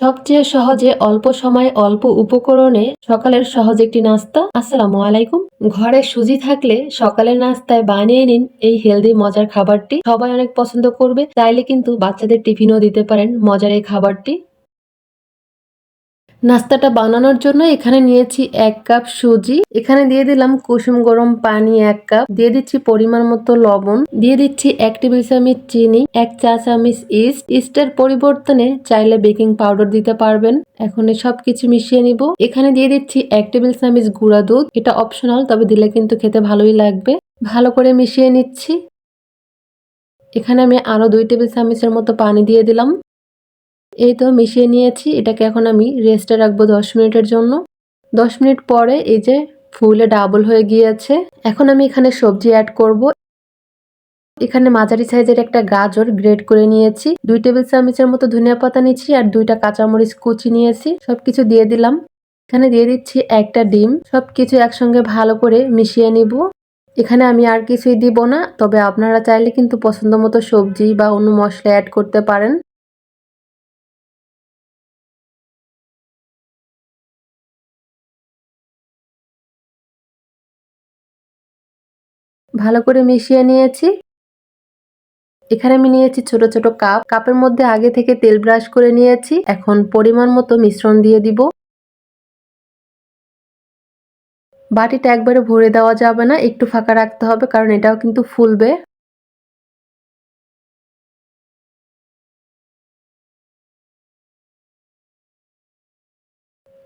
সবচেয়ে সহজে অল্প সময় অল্প উপকরণে সকালের সহজ একটি নাস্তা। আসসালামু আলাইকুম। ঘরে সুজি থাকলে সকালের নাস্তায় বানিয়ে নিন এই হেলদি মজার খাবারটি। সবাই অনেক পছন্দ করবে, চাইলে কিন্তু বাচ্চাদের টিফিনও দিতে পারেন মজার এই খাবারটি। নাস্তাটা বানানোর জন্য এখানে নিয়েছি এক কাপ সুজি। এখানে দিয়ে দিলাম কুসুম গরম পানি এক কাপ। দিয়ে দিচ্ছি পরিমাণ মতো লবণ। দিয়ে দিচ্ছি এক টেবিল চামচ চিনি, এক চা চামচ ইস্ট। ইস্টের পরিবর্তনে চাইলে বেকিং পাউডার দিতে পারবেন। এখন সবকিছু মিশিয়ে নিব। এখানে দিয়ে দিচ্ছি এক টেবিল চামচ গুঁড়া দুধ। এটা অপশনাল তবে দিলে কিন্তু খেতে ভালোই লাগবে। ভালো করে মিশিয়ে নিচ্ছি। এখানে আমি আরও দুই টেবিল চামচের মতো পানি দিয়ে দিলাম। এই তো মিশিয়ে নিয়েছি, এটাকে এখন আমি রেস্টে রাখব দশ মিনিটের জন্য। দশ মিনিট পরে এই যে ফুলে ডাবল হয়ে গিয়েছে, এখন আমি এখানে সবজি অ্যাড করব। এখানে মাঝারি সাইজের একটা গাজর গ্রেড করে নিয়েছি, দুই টেবিল চামচের মতো ধনিয়া পাতা নিয়েছি আর দুইটা কাঁচামরিচ কুচি নিয়েছি, সবকিছু দিয়ে দিলাম। এখানে দিয়ে দিচ্ছি একটা ডিম, সবকিছু একসঙ্গে ভালো করে মিশিয়ে নিব। এখানে আমি আর কিছুই দিব না, তবে আপনারা চাইলে কিন্তু পছন্দ মতো সবজি বা অন্য মশলা অ্যাড করতে পারেন। ভালো করে মিশিয়ে নিয়েছি। এখানে আমি নিয়েছি ছোট ছোট কাপ। কাপের মধ্যে আগে থেকে তেল ব্রাশ করে নিয়েছি। এখন পরিমাণ মতো মিশ্রণ দিয়ে দিব। বাটিটা একবারে ভরে দেওয়া যাবে না, একটু ফাঁকা রাখতে হবে, কারণ এটাও কিন্তু ফুলবে।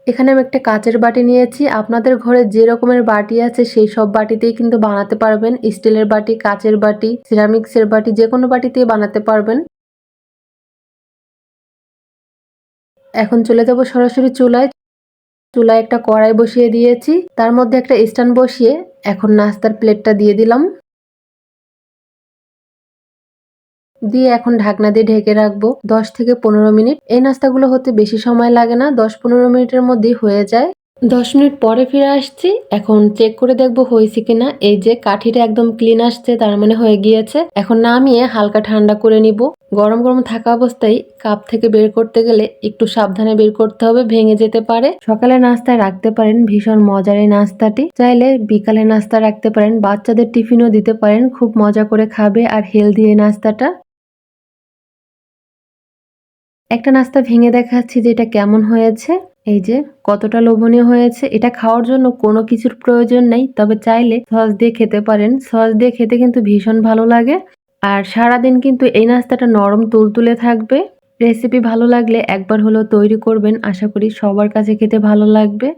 এখানে আমি একটা কাচের বাটি নিয়েছি। আপনাদের ঘরে যে রকমের বাটি আছে, সেই সব বাটিতেই কিন্তু বানাতে পারবেন। স্টিলের বাটি, কাচের বাটি, সিরামিক্সের বাটি, যে কোনো বাটিতেই বানাতে পারবেন। এখন চলে যাব সরাসরি চুলায়। চুলায় একটা কড়াই বসিয়ে দিয়েছি। তার মধ্যে একটা স্ট্যান্ড বসিয়ে এখন নাস্তার প্লেটটা দিয়ে দিলাম। দিয়ে এখন ঢাকনা দিয়ে ঢেকে রাখব। দশ থেকে পনেরো মিনিট। এই নাস্তাগুলো হতে বেশি সময় লাগে না। দশ পনেরো মিনিটের মধ্যেই হয়ে যায়। দশ মিনিট পরে ফিরে আসছি। এখন চেক করে দেখব হয়েছে কিনা। এই যে কাঠিটা একদম ক্লিন আসছে, তার মানে হয়ে গিয়েছে। এখন নামিয়ে হালকা ঠান্ডা করে নিব। গরম গরম থাকা অবস্থায় কাপ থেকে বের করতে গেলে একটু সাবধানে বের করতে হবে, ভেঙে যেতে পারে। সকালে নাস্তায় রাখতে পারেন ভীষণ মজার এই নাস্তাটি। চাইলে বিকালে নাস্তা রাখতে পারেন। বাচ্চাদের টিফিনও দিতে পারেন। খুব মজা করে খাবে আর হেলদি এই নাস্তাটা। একটা নাস্তা ভেঙে দেখাচ্ছি যে এটা কেমন হয়েছে। এই যে, কতটা লোভনীয় হয়েছে। এটা খাওয়ার জন্য কোনো কিছুর প্রয়োজন নেই, তবে চাইলে সস দিয়ে খেতে পারেন। সস দিয়ে খেতে কিন্তু ভীষণ ভালো লাগে। আর সারাদিন কিন্তু এই নাস্তাটা নরম তুলতুলে থাকবে। রেসিপি ভালো লাগলে একবার হলো তৈরি করবেন। আশা করি সবার কাছে খেতে ভালো লাগবে।